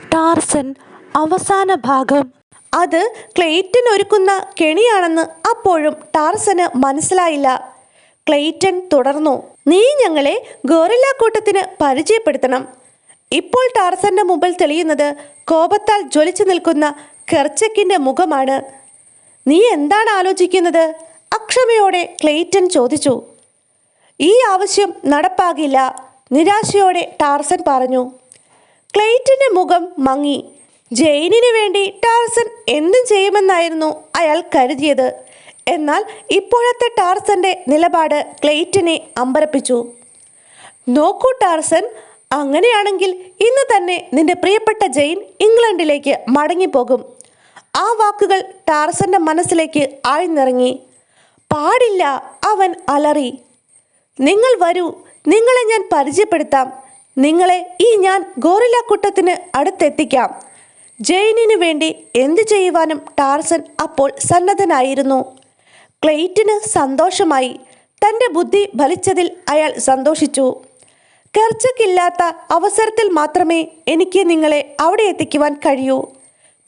Tarzan അവസാന ഭാഗം. അത് ക്ലെയ്റ്റൻ ഒരുക്കുന്ന കെണിയാണെന്ന് അപ്പോഴും ടാർസന് മനസ്സിലായില്ല. ക്ലെയ്റ്റൻ തുടർന്നു നീ ഞങ്ങളെ ഗോറില്ല കൂട്ടത്തിന് പരിചയപ്പെടുത്തണം. ഇപ്പോൾ ടാർസന്റെ മുമ്പിൽ തെളിയുന്നത് കോപത്താൽ ജ്വലിച്ചു നിൽക്കുന്ന കെർച്ചക്കിന്റെ മുഖമാണ്. നീ എന്താണ് ആലോചിക്കുന്നത്? അക്ഷമയോടെ ക്ലെയ്റ്റൻ ചോദിച്ചു. ഈ ആവശ്യം നടപ്പാകില്ല നിരാശയോടെ ടാർസൻ പറഞ്ഞു. ക്ലെയ്റ്റന്റെ മുഖം മങ്ങി. ജെയിനിന് വേണ്ടി ടാർസൻ എന്തും ചെയ്യുമെന്നായിരുന്നു അയാൾ കരുതിയത്. എന്നാൽ ഇപ്പോഴത്തെ ടാർസന്റെ നിലപാട് ക്ലെയ്റ്റിനെ അമ്പരപ്പിച്ചു. നോക്കൂ ടാർസൻ അങ്ങനെയാണെങ്കിൽ ഇന്ന് തന്നെ നിന്റെ പ്രിയപ്പെട്ട ജെയിൻ ഇംഗ്ലണ്ടിലേക്ക് മടങ്ങിപ്പോകും. ആ വാക്കുകൾ ടാർസന്റെ മനസ്സിലേക്ക് ആഴ്ന്നിറങ്ങി. പാടില്ല അവൻ അലറി. നിങ്ങൾ വരൂ നിങ്ങളെ ഞാൻ പരിചയപ്പെടുത്താം. നിങ്ങളെ ഈ ഞാൻ ഗോറില്ല കൂട്ടത്തിന് അടുത്തെത്തിക്കാം. ജെയിനിനു വേണ്ടി എന്തു ചെയ്യുവാനും ടാർസൻ അപ്പോൾ സന്നദ്ധനായിരുന്നു. ക്ലെയ്റ്റിന് സന്തോഷമായി. തന്റെ ബുദ്ധി ഫലിച്ചതിൽ അയാൾ സന്തോഷിച്ചു. കർച്ചക്കില്ലാത്ത അവസരത്തിൽ മാത്രമേ എനിക്ക് നിങ്ങളെ അവിടെ എത്തിക്കുവാൻ കഴിയൂ.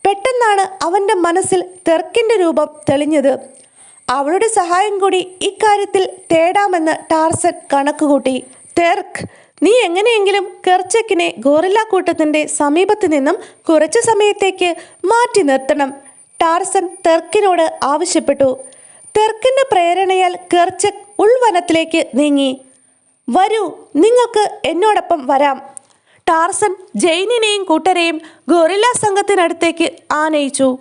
പെട്ടെന്നാണ് അവന്റെ മനസ്സിൽ തെർക്കിന്റെ രൂപം തെളിഞ്ഞത്. അവളുടെ സഹായം കൂടി ഇക്കാര്യത്തിൽ തേടാമെന്ന് ടാർസൻ കണക്കുകൂട്ടി. തെർക്ക് നീ എങ്ങനെയെങ്കിലും കെർച്ചക്കിനെ ഗോറില്ല കൂട്ടത്തിന്റെ സമീപത്ത് നിന്നും കുറച്ചു സമയത്തേക്ക് മാറ്റി നിർത്തണം. ടാർസൻ തെർക്കിനോട് ആവശ്യപ്പെട്ടു. തെർക്കിന്റെ പ്രേരണയാൽ കെർച്ചക് ഉൾവനത്തിലേക്ക് നീങ്ങി. വരൂ നിങ്ങൾക്ക് എന്നോടൊപ്പം വരാം. ടാർസൻ ജെയിനിനെയും കൂട്ടരെയും ഗൊറില്ല സംഘത്തിനടുത്തേക്ക് ആനയിച്ചു.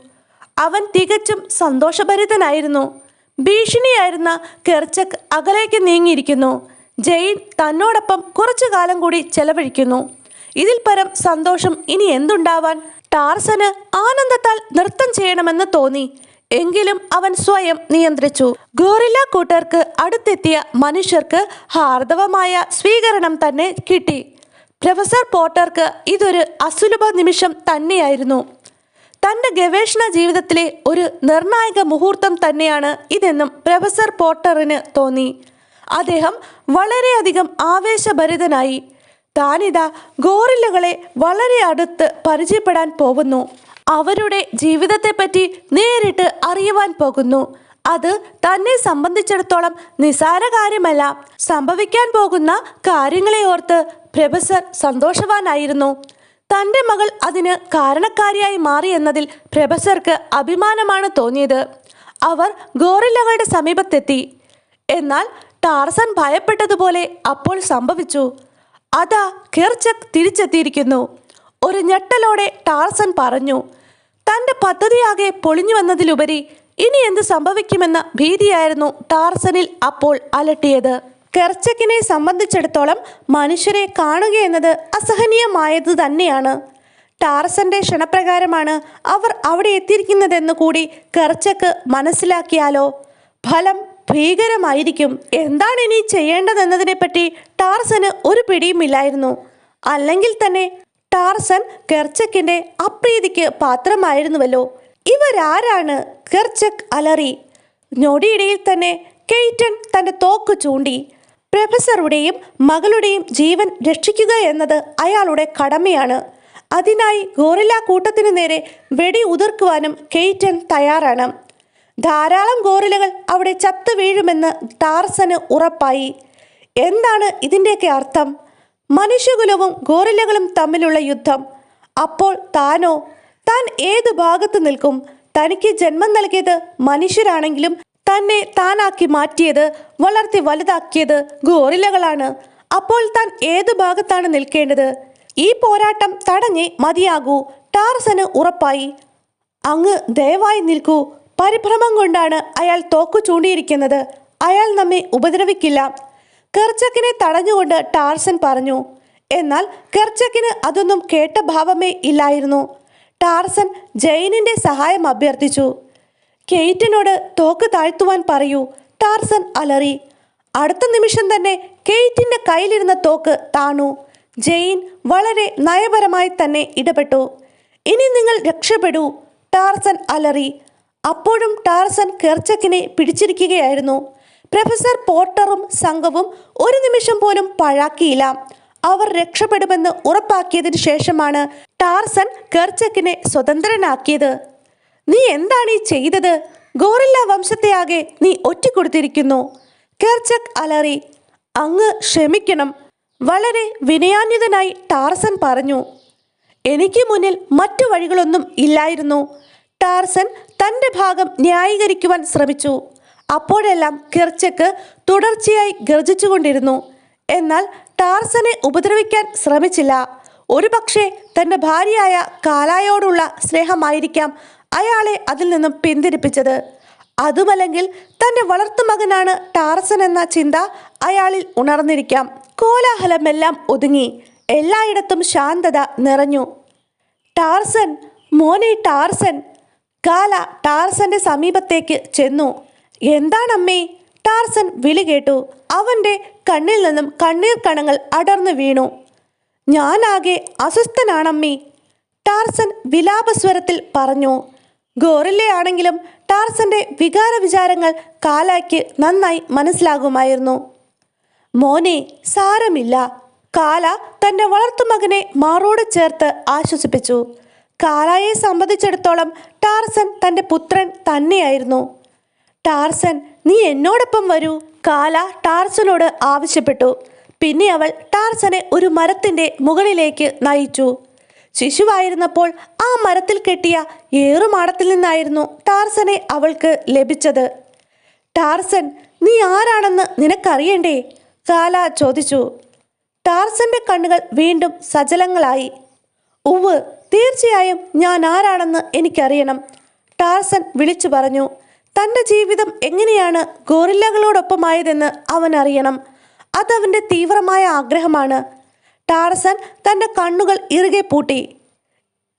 അവൻ തികച്ചും സന്തോഷഭരിതനായിരുന്നു. ഭീഷണിയായിരുന്ന കെർച്ചക് അകലേക്ക് നീങ്ങിയിരിക്കുന്നു. ജെയിൻ തന്നോടൊപ്പം കുറച്ചു കാലം കൂടി ചെലവഴിക്കുന്നു. ഇതിൽ പരം സന്തോഷം ഇനി എന്തുണ്ടാവാൻ? ടാർസന് ആനന്ദത്താൽ നൃത്തം ചെയ്യണമെന്ന് തോന്നി. എങ്കിലും അവൻ സ്വയം നിയന്ത്രിച്ചു. ഗോറില്ല കൂട്ടർക്ക് അടുത്തെത്തിയ മനുഷ്യർക്ക് ഹാർദവമായ സ്വീകരണം തന്നെ കിട്ടി. പ്രൊഫസർ പോട്ടർക്ക് ഇതൊരു അസുലഭ നിമിഷം തന്നെയായിരുന്നു. തന്റെ ഗവേഷണ ജീവിതത്തിലെ ഒരു നിർണായക മുഹൂർത്തം തന്നെയാണ് ഇതെന്നും പ്രൊഫസർ പോട്ടറിന് തോന്നി. അദ്ദേഹം വളരെയധികം ആവേശഭരിതനായി. താനിതാ ഗോറില്ലകളെ വളരെ അടുത്ത് പരിചയപ്പെടാൻ പോകുന്നു. അവരുടെ ജീവിതത്തെപ്പറ്റി നേരിട്ട് അറിയുവാൻ പോകുന്നു. അത് തന്നെ സംബന്ധിച്ചിടത്തോളം നിസാര കാര്യമല്ല. സംഭവിക്കാൻ പോകുന്ന കാര്യങ്ങളെ ഓർത്ത് പ്രൊഫസർ സന്തോഷവാനായിരുന്നു. തന്റെ മകൾ അതിന് കാരണക്കാരിയായി മാറി എന്നതിൽ പ്രൊഫസർക്ക് അഭിമാനമാണ് തോന്നിയത്. അവർ ഗോറില്ലകളുടെ സമീപത്തെത്തി. എന്നാൽ ടാർസൻ ഭയപ്പെട്ടതുപോലെ അപ്പോൾ സംഭവിച്ചു. അതാ കിർച്ചക് തിരിച്ചെത്തിയിരിക്കുന്നു. ഒരു ഞെട്ടലോടെ ടാർസൻ പറഞ്ഞു തന്റെ പദ്ധതിയാകെ പൊളിഞ്ഞു വന്നതിലുപരി ഇനി എന്ത് സംഭവിക്കുമെന്ന ഭീതിയായിരുന്നു ടാർസനിൽ അപ്പോൾ അലട്ടിയത്. കെർച്ചക്കിനെ സംബന്ധിച്ചിടത്തോളം മനുഷ്യരെ കാണുക എന്നത് അസഹനീയമായത് തന്നെയാണ്. ടാർസന്റെ ക്ഷണപ്രകാരമാണ് അവർ അവിടെ എത്തിയിരിക്കുന്നതെന്ന് കൂടി കെർച്ചക്ക് മനസ്സിലാക്കിയാലോ? ഫലം ഭീകരമായിരിക്കും. എന്താണ് ഇനി ചെയ്യേണ്ടതെന്നതിനെപ്പറ്റി ടാർസന് ഒരു പിടിയുമില്ലായിരുന്നു. അല്ലെങ്കിൽ തന്നെ ടാർസൻ കെർച്ചക്കിന്റെ അപ്രീതിക്ക് പാത്രമായിരുന്നുവല്ലോ. ഇവരാരാണ് കെർച്ചക് അലറി? ഞൊടിയിടയിൽ തന്നെ കെയ്റ്റൻ തന്റെ തോക്ക് ചൂണ്ടി. പ്രൊഫസറുടെയും മകളുടെയും ജീവൻ രക്ഷിക്കുക എന്നത് അയാളുടെ കടമയാണ്. അതിനായി ഗോറില്ല കൂട്ടത്തിനു നേരെ വെടി ഉതിർക്കുവാനും കെയ്റ്റൻ തയ്യാറാണ്. ധാരാളം ഗോറിലകൾ അവിടെ ചത്തു വീഴുമെന്ന് ടാർസന് ഉറപ്പായി. എന്താണ് ഇതിന്റെയൊക്കെ അർത്ഥം? മനുഷ്യകുലവും ഗോറിലകളും തമ്മിലുള്ള യുദ്ധം. അപ്പോൾ താനോ? താൻ ഏത് ഭാഗത്ത് നിൽക്കും? തനിക്ക് ജന്മം നൽകിയത് മനുഷ്യരാണെങ്കിലും തന്നെ താനാക്കി മാറ്റിയത് വളർത്തി വലുതാക്കിയത് ഗോറിലകളാണ്. അപ്പോൾ താൻ ഏത് ഭാഗത്താണ് നിൽക്കേണ്ടത്? ഈ പോരാട്ടം തടഞ്ഞേ മതിയാകൂ ടാർസന് ഉറപ്പായി. അങ്ങ് ദയവായി നിൽക്കൂ. പരിഭ്രമം കൊണ്ടാണ് അയാൾ തോക്കു ചൂണ്ടിയിരിക്കുന്നത്. അയാൾ നമ്മെ ഉപദ്രവിക്കില്ല. കെർച്ചക്കിനെ തടഞ്ഞുകൊണ്ട് ടാർസൻ പറഞ്ഞു എന്നാൽ കെർച്ചക്കിന് അതൊന്നും കേട്ട ഭാവമേ ഇല്ലായിരുന്നു. ടാർസൻ ജെയിനിന്റെ സഹായം അഭ്യർത്ഥിച്ചു. കെയ്റ്റിനോട് തോക്ക് താഴ്ത്തുവാൻ പറയൂ ടാർസൻ അലറി. അടുത്ത നിമിഷം തന്നെ കെയ്റ്റിന്റെ കയ്യിലിരുന്ന തോക്ക് താണു. ജെയിൻ വളരെ നയപരമായി തന്നെ ഇടപെട്ടു. ഇനി നിങ്ങൾ രക്ഷപ്പെടൂ ടാർസൻ അലറി. അപ്പോഴും ടാർസൻ കെർച്ചക്കിനെ പിടിച്ചിരിക്കുകയായിരുന്നു. പ്രൊഫസർ പോർട്ടറും സംഘവും ഒരു നിമിഷം പോലും പഴാക്കിയില്ല. അവർ രക്ഷപ്പെടുമെന്ന് ഉറപ്പാക്കിയതിനു ശേഷമാണ് ടാർസൻ കെർച്ചക്കിനെ സ്വതന്ത്രനാക്കിയത്. നീ എന്താണ് ഈ ചെയ്തത്? ഗോറില്ല വംശത്തെയാകെ നീ ഒറ്റിക്കൊടുത്തിരിക്കുന്നു. കെർച്ചക് അലറി അങ്ങ് ക്ഷമിക്കണം വളരെ വിനയാന്വിതനായി ടാർസൻ പറഞ്ഞു. എനിക്ക് മുന്നിൽ മറ്റു വഴികളൊന്നും ഇല്ലായിരുന്നു. ടാർസൻ തന്റെ ഭാഗം ന്യായീകരിക്കുവാൻ ശ്രമിച്ചു. അപ്പോഴെല്ലാം കിർച്ചക്ക് തുടർച്ചയായി ഗർജിച്ചുകൊണ്ടിരുന്നു എന്നാൽ ടാർസനെ ഉപദ്രവിക്കാൻ ശ്രമിച്ചില്ല. ഒരുപക്ഷെ തന്റെ ഭാര്യയായ കാലായോടുള്ള സ്നേഹമായിരിക്കാം അയാളെ അതിൽ നിന്നും പിന്തിരിപ്പിച്ചത്. അതുമല്ലെങ്കിൽ തന്റെ വളർത്തുമകനാണ് ടാർസൻ എന്ന ചിന്ത അയാളിൽ ഉണർന്നിരിക്കാം. കോലാഹലമെല്ലാം ഒതുങ്ങി. എല്ലായിടത്തും ശാന്തത നിറഞ്ഞു. ടാർസൻ മോനെ ടാർസൻ കാല ടാർസന്റെ സമീപത്തേക്ക് ചെന്നു. എന്താണമ്മേ? ടാർസൻ വിളി കേട്ടു. അവന്റെ കണ്ണിൽ നിന്നും കണ്ണീർ കണങ്ങൾ അടർന്നു വീണു. ഞാനാകെ അസ്വസ്ഥനാണമ്മേ ടാർസൻ വിലാപസ്വരത്തിൽ പറഞ്ഞു. ഗോറില്ലയാണെങ്കിലും ടാർസന്റെ വികാര വിചാരങ്ങൾ കാലായ്ക്ക് നന്നായി മനസ്സിലാകുമായിരുന്നു. മോനെ സാരമില്ല. കാല തന്റെ വളർത്തുമകനെ മാറോട് ചേർത്ത് ആശ്വസിപ്പിച്ചു. കാലായെ സംബന്ധിച്ചിടത്തോളം ടാർസൻ തന്റെ പുത്രൻ തന്നെയായിരുന്നു. ടാർസൻ നീ എന്നോടൊപ്പം വരൂ കാല ടാർസനോട് ആവശ്യപ്പെട്ടു. പിന്നെ അവൾ ടാർസനെ ഒരു മരത്തിന്റെ മുകളിലേക്ക് നയിച്ചു. ശിശുവായിരുന്നപ്പോൾ ആ മരത്തിൽ കെട്ടിയ ഏറുമാടത്തിൽ നിന്നായിരുന്നു ടാർസനെ അവൾക്ക് ലഭിച്ചത്. ടാർസൻ നീ ആരാണെന്ന് നിനക്കറിയണ്ടേ? കാല ചോദിച്ചു. ടാർസന്റെ കണ്ണുകൾ വീണ്ടും സജലങ്ങളായി. ഉവ് തീർച്ചയായും ഞാൻ ആരാണെന്ന് എനിക്കറിയണം. ടാർസൻ വിളിച്ചു പറഞ്ഞു തന്റെ ജീവിതം എങ്ങനെയാണ് ഗോറില്ലകളോടൊപ്പമായതെന്ന് അവൻ അറിയണം അതവന്റെ തീവ്രമായ ആഗ്രഹമാണ്. ടാർസൻ തന്റെ കണ്ണുകൾ ഇറുകെ പൂട്ടി.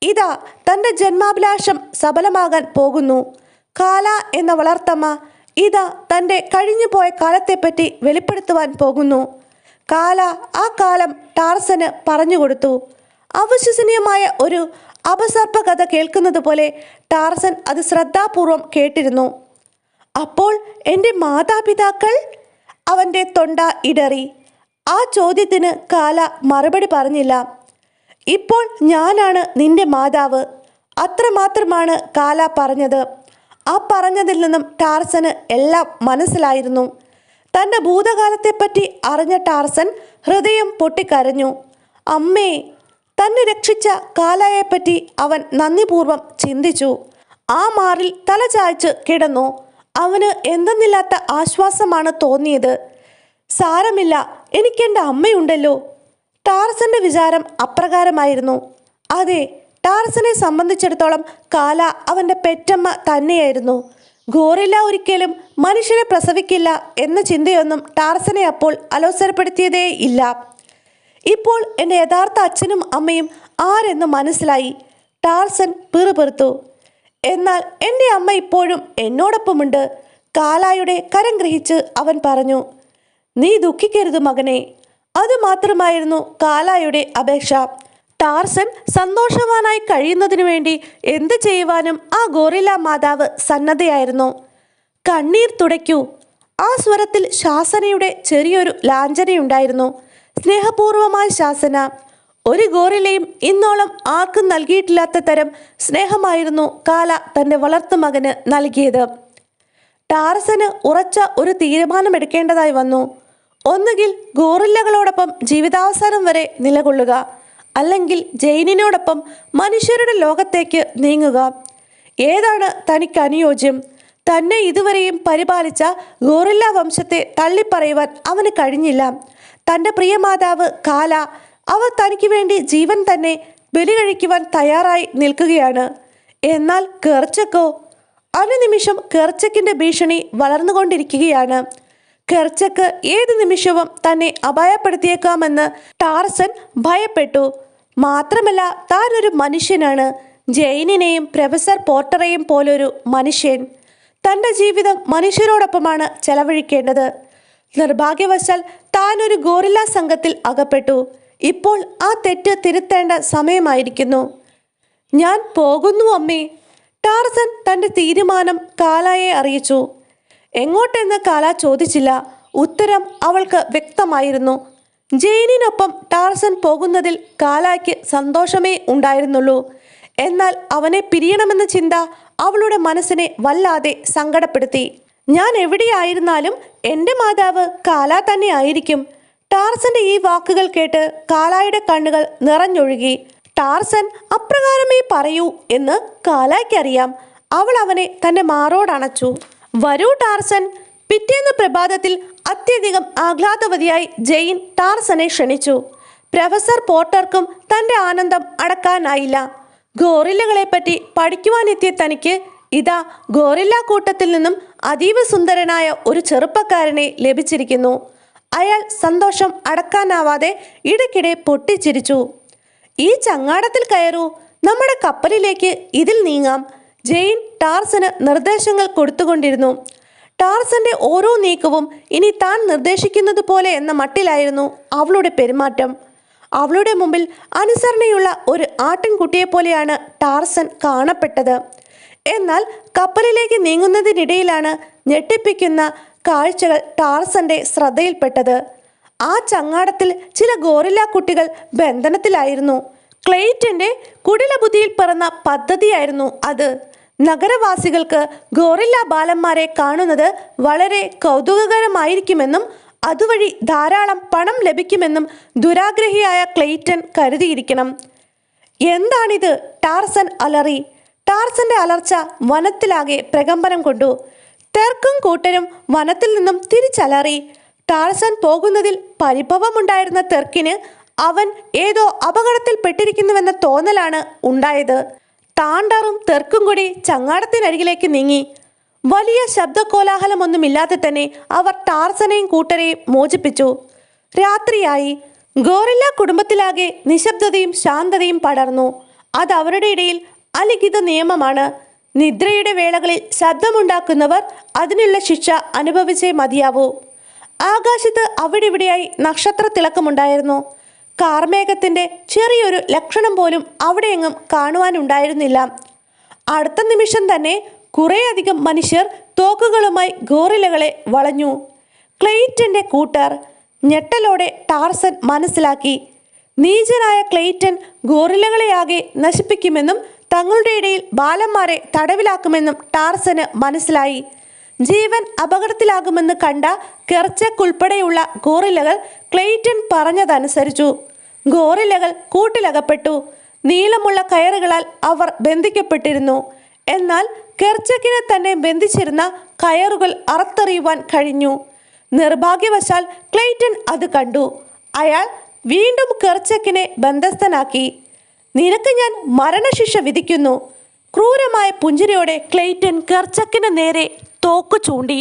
ഇതാ തന്റെ ജന്മാഭിലാഷം സഫലമാകാൻ പോകുന്നു. കാല എന്ന വളർത്തമ്മ ഇതാ തന്റെ കഴിഞ്ഞുപോയ കാലത്തെപ്പറ്റി വെളിപ്പെടുത്തുവാൻ പോകുന്നു. കാല ആ കാലം ടാർസന് പറഞ്ഞുകൊടുത്തു അവിശ്വസനീയമായ ഒരു അപസർപ്പ കഥ കേൾക്കുന്നത് പോലെ ടാർസൻ അത് ശ്രദ്ധാപൂർവം കേട്ടിരുന്നു. അപ്പോൾ എന്റെ മാതാപിതാക്കൾ അവന്റെ തൊണ്ട ഇടറി. ആ ചോദ്യത്തിന് കാല മറുപടി പറഞ്ഞില്ല. ഇപ്പോൾ ഞാനാണ് നിന്റെ മാതാവ്. അത്രമാത്രമാണ് കാല പറഞ്ഞത്. ആ പറഞ്ഞതിൽ നിന്നും ടാർസന് എല്ലാം മനസ്സിലായിരുന്നു. തന്റെ ഭൂതകാലത്തെപ്പറ്റി അറിഞ്ഞ ടാർസൻ ഹൃദയം പൊട്ടിക്കരഞ്ഞു. അമ്മേ തന്നെ രക്ഷിച്ച കാലായെപ്പറ്റി അവൻ നന്ദിപൂർവം ചിന്തിച്ചു. ആ മാറിൽ തല ചായ്ച്ച് കിടന്നു. അവന് എന്തെന്നില്ലാത്ത ആശ്വാസമാണ് തോന്നിയത്. സാരമില്ല എനിക്കെന്റെ അമ്മയുണ്ടല്ലോ ടാർസന്റെ വിചാരം അപ്രകാരമായിരുന്നു. അതെ ടാർസനെ സംബന്ധിച്ചിടത്തോളം കാല അവന്റെ പെറ്റമ്മ തന്നെയായിരുന്നു. ഗോറില്ല ഒരിക്കലും മനുഷ്യനെ പ്രസവിക്കില്ല എന്ന ചിന്തയൊന്നും ടാർസനെ അപ്പോൾ അലോസരപ്പെടുത്തിയതേ ഇല്ല. ഇപ്പോൾ എന്റെ യഥാർത്ഥ അച്ഛനും അമ്മയും ആരെന്ന് മനസ്സിലായി ടാർസൻ പിറുപിറുത്തു. എന്നാൽ എന്റെ അമ്മ ഇപ്പോഴും എന്നോടൊപ്പമുണ്ട് കാലായുടെ കരം ഗ്രഹിച്ച് അവൻ പറഞ്ഞു നീ ദുഃഖിക്കരുത് മകനെ. അതുമാത്രമായിരുന്നു കാലായുടെ അപേക്ഷ. ടാർസൻ സന്തോഷവാനായി കഴിയുന്നതിനു വേണ്ടി എന്ത് ചെയ്യുവാനും ആ ഗോറില്ല മാതാവ് സന്നദ്ധയായിരുന്നു. കണ്ണീർ തുടയ്ക്കൂ. ആ സ്വരത്തിൽ ശാസനയുടെ ചെറിയൊരു ലാഞ്ചനയുണ്ടായിരുന്നു. സ്നേഹപൂർവമായ ശാസന. ഒരു ഗോറിലയും ഇന്നോളം ആർക്കും നൽകിയിട്ടില്ലാത്ത തരം സ്നേഹമായിരുന്നു കാല തന്റെ വളർത്തു മകന് നൽകിയത്. ടാർസന് ഉറച്ച ഒരു തീരുമാനമെടുക്കേണ്ടതായി വന്നു. ഒന്നുകിൽ ഗോറില്ലകളോടൊപ്പം ജീവിതാവസാനം വരെ നിലകൊള്ളുക അല്ലെങ്കിൽ ജെയിനിനോടൊപ്പം മനുഷ്യരുടെ ലോകത്തേക്ക് നീങ്ങുക. ഏതാണ് തനിക്ക് അനുയോജ്യം? തന്നെ ഇതുവരെയും പരിപാലിച്ച ഗോറില്ല വംശത്തെ തള്ളിപ്പറയുവാൻ അവന് കഴിഞ്ഞില്ല. തന്റെ പ്രിയമാതാവ് കാല അവർ തനിക്ക് വേണ്ടി ജീവൻ തന്നെ ബലി കഴിക്കുവാൻ തയ്യാറായി നിൽക്കുകയാണ്. എന്നാൽ കെർച്ചക്കോ അനുനിമിഷം കെർച്ചക്കിന്റെ ഭീഷണി വളർന്നുകൊണ്ടിരിക്കുകയാണ്. കെർച്ചക്ക് ഏത് നിമിഷവും തന്നെ അപായപ്പെടുത്തിയേക്കാമെന്ന് ടാർസൻ ഭയപ്പെട്ടു. മാത്രമല്ല താൻ ഒരു മനുഷ്യനാണ്. ജെയിനിനെയും പ്രൊഫസർ പോർട്ടറെയും പോലൊരു മനുഷ്യൻ. തന്റെ ജീവിതം മനുഷ്യരോടൊപ്പമാണ് ചെലവഴിക്കേണ്ടത്. നിർഭാഗ്യവശാൽ താൻ ഒരു ഗോറില്ല സംഘത്തിൽ അകപ്പെട്ടു. ഇപ്പോൾ ആ തെറ്റ് തിരുത്തേണ്ട സമയമായിരിക്കുന്നു. ഞാൻ പോകുന്നു അമ്മേ. ടാർസൻ തന്റെ തീരുമാനം കാലായെ അറിയിച്ചു. എങ്ങോട്ടെന്ന് കാല ചോദിച്ചില്ല. ഉത്തരം അവൾക്ക് വ്യക്തമായിരുന്നു. ജെയിനിനൊപ്പം ടാർസൻ പോകുന്നതിൽ കാലായ്ക്ക് സന്തോഷമേ ഉണ്ടായിരുന്നുള്ളൂ. എന്നാൽ അവനെ പിരിയണമെന്ന ചിന്ത അവളുടെ മനസ്സിനെ വല്ലാതെ സങ്കടപ്പെടുത്തി. ഞാൻ എവിടെയായിരുന്നാലും എന്റെ മാതാവ് കാല തന്നെ ആയിരിക്കും. ടാർസന്റെ ഈ വാക്കുകൾ കേട്ട് കാലായുടെ കണ്ണുകൾ നിറഞ്ഞൊഴുകി. ടാർസൻ അപ്രകാരമേ പറയൂ എന്ന് കാലായ്ക്കറിയാം അവൾ അവനെ തന്റെ മാറോടണച്ചു വരൂ ടാർസൻ. പിറ്റേന്ന് പ്രഭാതത്തിൽ അത്യധികം ആഹ്ലാദവതിയായി ജെയിൻ ടാർസനെ ക്ഷണിച്ചു. പ്രൊഫസർ പോർട്ടർക്കും തന്റെ ആനന്ദം അടക്കാനായില്ല. ഗോറില്ലകളെപ്പറ്റി പഠിക്കുവാനെത്തിയ തനിക്ക് ഇതാ ഗോറില്ല കൂട്ടത്തിൽ നിന്നും അതീവ സുന്ദരനായ ഒരു ചെറുപ്പക്കാരനെ ലഭിച്ചിരിക്കുന്നു. അയാൾ സന്തോഷം അടക്കാനാവാതെ ഇടയ്ക്കിടെ പൊട്ടിച്ചിരിച്ചു. ഈ ചങ്ങാടത്തിൽ കയറൂ. നമ്മുടെ കപ്പലിലേക്ക് ഇതിൽ നീങ്ങാം. ജെയിൻ ടാർസന് നിർദ്ദേശങ്ങൾ കൊടുത്തുകൊണ്ടിരുന്നു. ടാർസന്റെ ഓരോ നീക്കവും ഇനി താൻ നിർദ്ദേശിക്കുന്നത് പോലെ എന്ന മട്ടിലായിരുന്നു അവളുടെ പെരുമാറ്റം. അവളുടെ മുമ്പിൽ അനുസരണയുള്ള ഒരു ആട്ടിൻകുട്ടിയെ പോലെയാണ് ടാർസൻ കാണപ്പെട്ടത്. എന്നാൽ കപ്പലിലേക്ക് നീങ്ങുന്നതിനിടയിലാണ് ഞെട്ടിപ്പിക്കുന്ന കാഴ്ചകൾ ടാർസന്റെ ശ്രദ്ധയിൽപ്പെട്ടത്. ആ ചങ്ങാടത്തിൽ ചില ഗോറില്ല കുട്ടികൾ ബന്ധനത്തിലായിരുന്നു. ക്ലെയ്റ്റന്റെ കുടിലബുദ്ധിയിൽ പിറന്ന പദ്ധതിയായിരുന്നു അത്. നഗരവാസികൾക്ക് ഗോറില്ല ബാലന്മാരെ കാണുന്നത് വളരെ കൗതുകകരമായിരിക്കുമെന്നും അതുവഴി ധാരാളം പണം ലഭിക്കുമെന്നും ദുരാഗ്രഹിയായ ക്ലെയ്റ്റൻ കരുതിയിരിക്കണം. എന്താണിത്? ടാർസൻ അലറി. ടാർസന്റെ അലർച്ച വനത്തിലാകെ പ്രകമ്പനം കൊണ്ടു. തെർക്കും കൂട്ടരും വനത്തിൽ നിന്നും തിരിച്ചലറി. ടാർസൻ പോകുന്നതിൽ പരിഭവമുണ്ടായിരുന്ന തെർക്കിന് അവൻ ഏതോ അപകടത്തിൽപ്പെട്ടിരിക്കുന്നുവെന്ന തോന്നലാണ് ഉണ്ടായത്. താണ്ടാറും തെർക്കും കൂടി ചങ്ങാടത്തിനരികിലേക്ക് നീങ്ങി. വലിയ ശബ്ദകോലാഹലമൊന്നുമില്ലാതെ തന്നെ അവർ ടാർസനെയും കൂട്ടരെയും മോചിപ്പിച്ചു. രാത്രിയായി. ഗോറില്ല കുടുംബത്തിലാകെ നിശബ്ദതയും ശാന്തതയും പടർന്നു. അത് അവരുടെ ഇടയിൽ അലിഖിത നിയമമാണ്. നിദ്രയുടെ വേളകളിൽ ശബ്ദമുണ്ടാക്കുന്നവർ അതിനുള്ള ശിക്ഷ അനുഭവിച്ചേ മതിയാവൂ. ആകാശത്ത് അവിടെ ഇവിടെയായി നക്ഷത്ര തിളക്കമുണ്ടായിരുന്നു. കാർമേഘത്തിന്റെ ചെറിയൊരു ലക്ഷണം പോലും അവിടെയെങ്ങും കാണുവാനുണ്ടായിരുന്നില്ല. അടുത്ത നിമിഷം തന്നെ കുറേയധികം മനുഷ്യർ തോക്കുകളുമായി ഗോറിലകളെ വളഞ്ഞു. ക്ലെയ്റ്റന്റെ കൂട്ടർ ഞെട്ടലോടെ ടാർസൻ മനസ്സിലാക്കി. നീചനായ ക്ലെയ്റ്റൻ ഗോറിലകളെയാകെ നശിപ്പിക്കുമെന്നും തങ്ങളുടെ ഇടയിൽ ബാലന്മാരെ തടവിലാക്കുമെന്നും ടാർസന് മനസ്സിലായി. ജീവൻ അപകടത്തിലാകുമെന്ന് കണ്ട കെർച്ചക്കുൾപ്പെടെയുള്ള ഗോറിലകൾ ക്ലെയ്റ്റൻ പറഞ്ഞതനുസരിച്ചു. ഗോറിലകൾ കൂട്ടിലകപ്പെട്ടു. നീളമുള്ള കയറുകളാൽ അവർ ബന്ധിക്കപ്പെട്ടിരുന്നു. എന്നാൽ കെർച്ചക്കിനെ തന്നെ ബന്ധിച്ചിരുന്ന കയറുകൾ അറുത്തെറിയുവാൻ കഴിഞ്ഞു. നിർഭാഗ്യവശാൽ ക്ലെയ്റ്റൻ അത് കണ്ടു. അയാൾ വീണ്ടും കെർച്ചക്കിനെ ബന്ധസ്ഥനാക്കി. നിനക്ക് ഞാൻ മരണശിക്ഷ വിധിക്കുന്നു. ക്രൂരമായ പുഞ്ചിരിയോടെ ക്ലെയ്റ്റൻ കെർച്ചക്കിന് നേരെ തോക്ക് ചൂണ്ടി.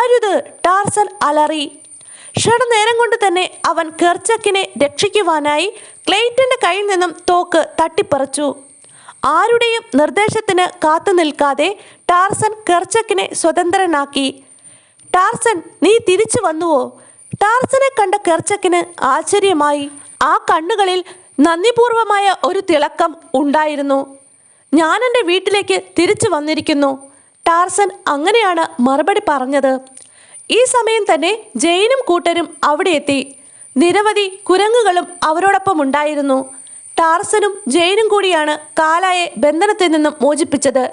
അരുത് ടാർസൻ അലറി. ക്ഷണനേരം കൊണ്ട് തന്നെ അവൻ കെർച്ചക്കിനെ രക്ഷിക്കുവാനായി ക്ലെയ്റ്റന്റെ കയ്യിൽ നിന്നും തോക്ക് തട്ടിപ്പറിച്ചു. ആരുടെയും നിർദ്ദേശത്തിന് കാത്തു നിൽക്കാതെ ടാർസൻ കെർച്ചക്കിനെ സ്വതന്ത്രനാക്കി. ടാർസൻ നീ തിരിച്ചു വന്നുവോ? ടാർസനെ കണ്ട കെർച്ചക്കിന് ആശ്ചര്യമായി. ആ കണ്ണുകളിൽ നന്ദിപൂർവമായ ഒരു തിളക്കം ഉണ്ടായിരുന്നു. ഞാൻ എന്റെ വീട്ടിലേക്ക് തിരിച്ചു വന്നിരിക്കുന്നു. ടാർസൻ അങ്ങനെയാണ് മറുപടി പറഞ്ഞത്. ഈ സമയം തന്നെ ജെയിനും കൂട്ടരും അവിടെ എത്തി. നിരവധി കുരങ്ങുകളും അവരോടൊപ്പം ഉണ്ടായിരുന്നു. ടാർസനും ജെയിനും കൂടിയാണ് കാലായെ ബന്ധനത്തിൽ നിന്നും മോചിപ്പിച്ചത്.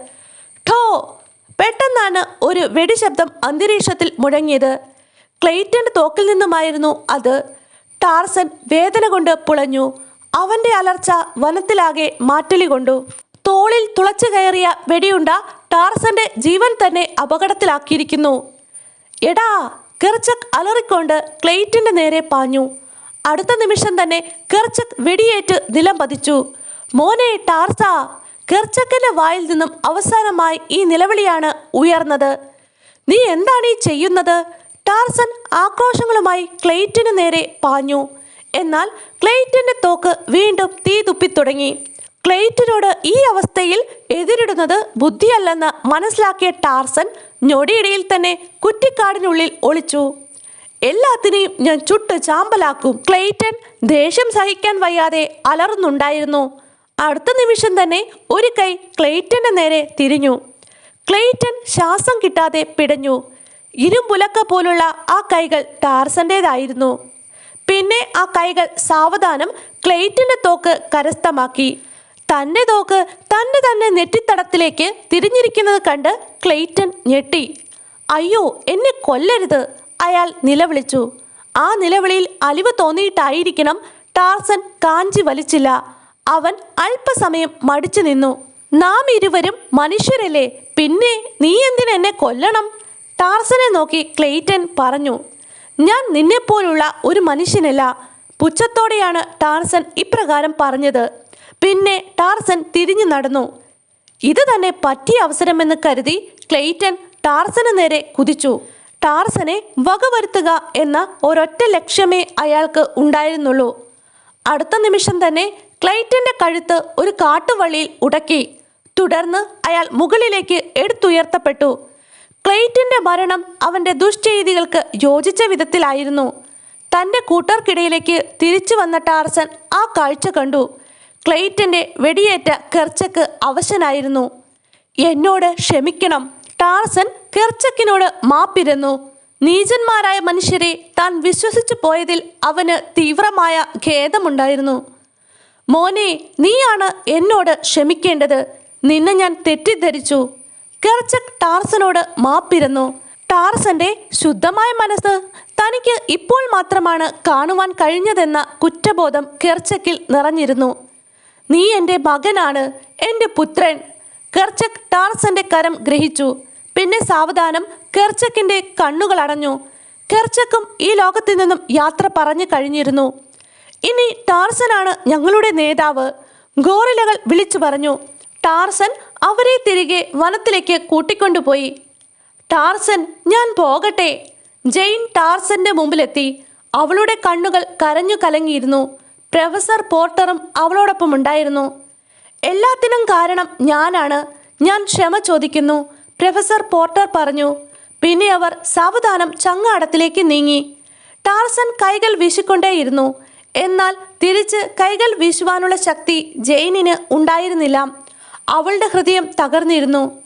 ഠോ പെട്ടെന്നാണ് ഒരു വെടിശബ്ദം അന്തരീക്ഷത്തിൽ മുഴങ്ങിയത്. ക്ലെയ്റ്റന്റെ തോക്കിൽ നിന്നുമായിരുന്നു അത്. ടാർസൻ വേദന കൊണ്ട് പുളഞ്ഞു. അവന്റെ അലർച്ച വനത്തിലാകെ മാറ്റലി കൊണ്ടു. തോളിൽ തുളച്ചു കയറിയ വെടിയുണ്ട ടാർസന്റെ ജീവൻ തന്നെ അപകടത്തിലാക്കിയിരിക്കുന്നു. എടാ കെർച്ചക് അലറിക്കൊണ്ട് ക്ലെയ്റ്റിന്റെ നേരെ പാഞ്ഞു. അടുത്ത നിമിഷം തന്നെ കെർച്ചക് വെടിയേറ്റ് നിലം പതിച്ചു. മോനെ ടാർസ കെർച്ചക്കിന്റെ വായിൽ നിന്നും അവസാനമായി ഈ നിലവിളിയാണ് ഉയർന്നത്. നീ എന്താണ് ഈ ചെയ്യുന്നത്? ടാർസൻ ആക്രോശങ്ങളുമായി ക്ലെയ്റ്റിന് നേരെ പാഞ്ഞു. എന്നാൽ ക്ലെയ്റ്റിന്റെ തോക്ക് വീണ്ടും തീ തുപ്പിത്തുടങ്ങി ക്ലെയ്റ്റിനോട് ഈ അവസ്ഥയിൽ എതിരിടുന്നത് ബുദ്ധിയല്ലെന്ന് മനസ്സിലാക്കിയ ടാർസൻ ഞൊടിയിടയിൽ തന്നെ കുറ്റിക്കാടിനുള്ളിൽ ഒളിച്ചു. എല്ലാത്തിനെയും ഞാൻ ചുട്ട് ചാമ്പലാക്കും. ക്ലെയ്റ്റൻ ദേഷ്യം സഹിക്കാൻ വയ്യാതെ അലറുന്നുണ്ടായിരുന്നു. അടുത്ത നിമിഷം തന്നെ ഒരു കൈ ക്ലെയ്റ്റന്റെ നേരെ തിരിഞ്ഞു. ക്ലെയ്റ്റൻ ശ്വാസം കിട്ടാതെ പിടഞ്ഞു. ഇരുമ്പുലക്ക പോലുള്ള ആ കൈകൾ ടാർസന്റേതായിരുന്നു. പിന്നെ ആ കൈകൾ സാവധാനം ക്ലെയ്റ്റിന്റെ തോക്ക് കരസ്ഥമാക്കി. തന്റെ തോക്ക് തന്നെ തന്നെ നെറ്റിത്തടത്തിലേക്ക് തിരിഞ്ഞിരിക്കുന്നത് കണ്ട് ക്ലെയ്റ്റൻ ഞെട്ടി. അയ്യോ എന്നെ കൊല്ലരുത് അയാൾ നിലവിളിച്ചു. ആ നിലവിളിയിൽ അലിവ് തോന്നിയിട്ടായിരിക്കണം ടാർസൻ കാഞ്ചി വലിച്ചില്ല. അവൻ അല്പസമയം മടിച്ചു നിന്നു. നാം ഇരുവരും മനുഷ്യരല്ലേ പിന്നെ നീ എന്തിനെന്നെ കൊല്ലണം? ടാർസനെ നോക്കി ക്ലെയ്റ്റൻ പറഞ്ഞു. ഞാൻ നിന്നെപ്പോലുള്ള ഒരു മനുഷ്യനല്ല. പുച്ഛത്തോടെയാണ് ടാർസൻ ഇപ്രകാരം പറഞ്ഞത്. പിന്നെ ടാർസൻ തിരിഞ്ഞു നടന്നു. ഇത് തന്നെ പറ്റിയ അവസരമെന്ന് കരുതി ക്ലെയ്റ്റൻ ടാർസന് നേരെ കുതിച്ചു. ടാർസനെ വകവരുത്തുക എന്ന ഒരൊറ്റ ലക്ഷ്യമേ അയാൾക്ക് ഉണ്ടായിരുന്നുള്ളൂ. അടുത്ത നിമിഷം തന്നെ ക്ലൈറ്റന്റെ കഴുത്ത് ഒരു കാട്ടുവള്ളിയിൽ ഉടക്കി. തുടർന്ന് അയാൾ മുകളിലേക്ക് എടുത്തുയർത്തപ്പെട്ടു. ക്ലൈറ്റിന്റെ മരണം അവന്റെ ദുഷ്ചെയ്തികൾക്ക് യോജിച്ച വിധത്തിലായിരുന്നു. തന്റെ കൂട്ടർക്കിടയിലേക്ക് തിരിച്ചു വന്ന ടാർസൻ ആ കാഴ്ച കണ്ടു. ക്ലെയ്റ്റന്റെ വെടിയേറ്റ കെർച്ചക്ക് അവശനായിരുന്നു. എന്നോട് ക്ഷമിക്കണം. ടാർസൻ കെർച്ചക്കിനോട് മാപ്പിരുന്നു. നീചന്മാരായ മനുഷ്യരെ താൻ വിശ്വസിച്ചു പോയതിൽ അവന് തീവ്രമായ ഖേദമുണ്ടായിരുന്നു. മോനെ നീയാണ് എന്നോട് ക്ഷമിക്കേണ്ടത്. നിന്നെ ഞാൻ തെറ്റിദ്ധരിച്ചു. കെർച്ചക് ടാർസനോട് മാപ്പിരുന്നു. ടാർസന്റെ ശുദ്ധമായ മനസ്സ് തനിക്ക് ഇപ്പോൾ മാത്രമാണ് കാണുവാൻ കഴിഞ്ഞതെന്ന കുറ്റബോധം കെർച്ചക്കിൽ നിറഞ്ഞിരുന്നു. നീ എന്റെ മകനാണ് എന്റെ പുത്രൻ കെർച്ചക് ടാർസന്റെ കരം ഗ്രഹിച്ചു. പിന്നെ സാവധാനം കെർച്ചക്കിന്റെ കണ്ണുകൾ അടഞ്ഞു. കെർച്ചക്കും ഈ ലോകത്തിൽ നിന്നും യാത്ര പറഞ്ഞു കഴിഞ്ഞിരുന്നു. ഇനി ടാർസനാണ് ഞങ്ങളുടെ നേതാവ് ഗോറിലകൾ വിളിച്ചു പറഞ്ഞു. ടാർസൻ അവരെ തിരികെ വനത്തിലേക്ക് കൂട്ടിക്കൊണ്ടുപോയി. ടാർസൻ ഞാൻ പോകട്ടെ. ജെയിൻ ടാർസന്റെ മുമ്പിലെത്തി. അവളുടെ കണ്ണുകൾ കരഞ്ഞു കലങ്ങിയിരുന്നു. പ്രൊഫസർ പോർട്ടറും അവളോടൊപ്പം ഉണ്ടായിരുന്നു. എല്ലാത്തിനും കാരണം ഞാനാണ്. ഞാൻ ക്ഷമ ചോദിക്കുന്നു പ്രൊഫസർ പോർട്ടർ പറഞ്ഞു. പിന്നെ അവർ സാവധാനം ചങ്ങാടത്തിലേക്ക് നീങ്ങി. ടാർസൻ കൈകൾ വീശിക്കൊണ്ടേയിരുന്നു. എന്നാൽ തിരിച്ച് കൈകൾ വീശുവാനുള്ള ശക്തി ജെയിനിന് ഉണ്ടായിരുന്നില്ല. അവളുടെ ഹൃദയം തകർന്നിരുന്നു.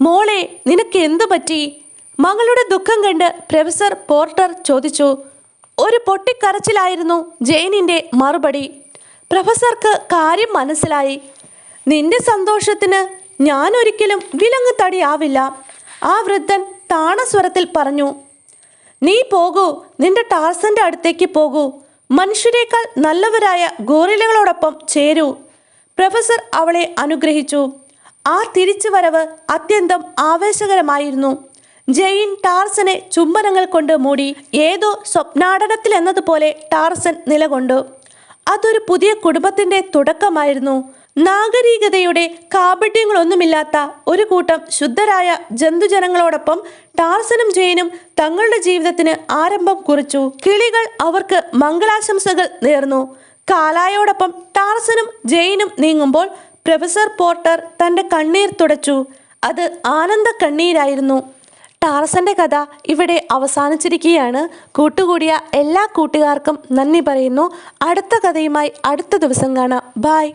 മോളെ നിനക്ക് എന്തു പറ്റി? മകളുടെ ദുഃഖം കണ്ട് പ്രൊഫസർ പോർട്ടർ ചോദിച്ചു. ഒരു പൊട്ടിക്കരച്ചിലായിരുന്നു ജെയിനിന്റെ മറുപടി. പ്രൊഫസർക്ക് കാര്യം മനസ്സിലായി. നിന്റെ സന്തോഷത്തിന് ഞാൻ ഒരിക്കലും വിലങ്ങ് തടിയാവില്ല ആ വൃദ്ധൻ താണസ്വരത്തിൽ പറഞ്ഞു. നീ പോകൂ നിന്റെ ടാർസന്റെ അടുത്തേക്ക് പോകൂ. മനുഷ്യരെക്കാൾ നല്ലവരായ ഗോറിലകളോടൊപ്പം ചേരൂ. പ്രൊഫസർ അവളെ അനുഗ്രഹിച്ചു. ആ തിരിച്ചു വരവ് അത്യന്തം ആവേശകരമായിരുന്നു. ജെയിൻ ടാർസനെ ചുംബനങ്ങൾ കൊണ്ട് മൂടി ഏതോ സ്വപ്നാടനത്തിൽ എന്നതുപോലെ ടാർസൻ നിലകൊണ്ടു. അതൊരു പുതിയ കുടുംബത്തിന്റെ തുടക്കമായിരുന്നു. നാഗരികതയുടെ കാപട്യങ്ങളൊന്നുമില്ലാത്ത ഒരു കൂട്ടം ശുദ്ധരായ ജന്തുജനങ്ങളോടൊപ്പം ടാർസനും ജെയിനും തങ്ങളുടെ ജീവിതത്തിന് ആരംഭം കുറിച്ചു. കിളികൾ അവർക്ക് മംഗളാശംസകൾ നേർന്നു. കാലായോടൊപ്പം ടാർസനും ജെയിനും നീങ്ങുമ്പോൾ പ്രൊഫസർ പോർട്ടർ തന്റെ കണ്ണീർ തുടച്ചു. അത് ആനന്ദ കണ്ണീരായിരുന്നു. ടാർസന്റെ കഥ ഇവിടെ അവസാനിച്ചിരിക്കുകയാണ്. കൂട്ടുകൂടിയ എല്ലാ കൂട്ടുകാർക്കും നന്ദി പറയുന്നു. അടുത്ത കഥയുമായി അടുത്ത ദിവസം കാണാം. ബായ്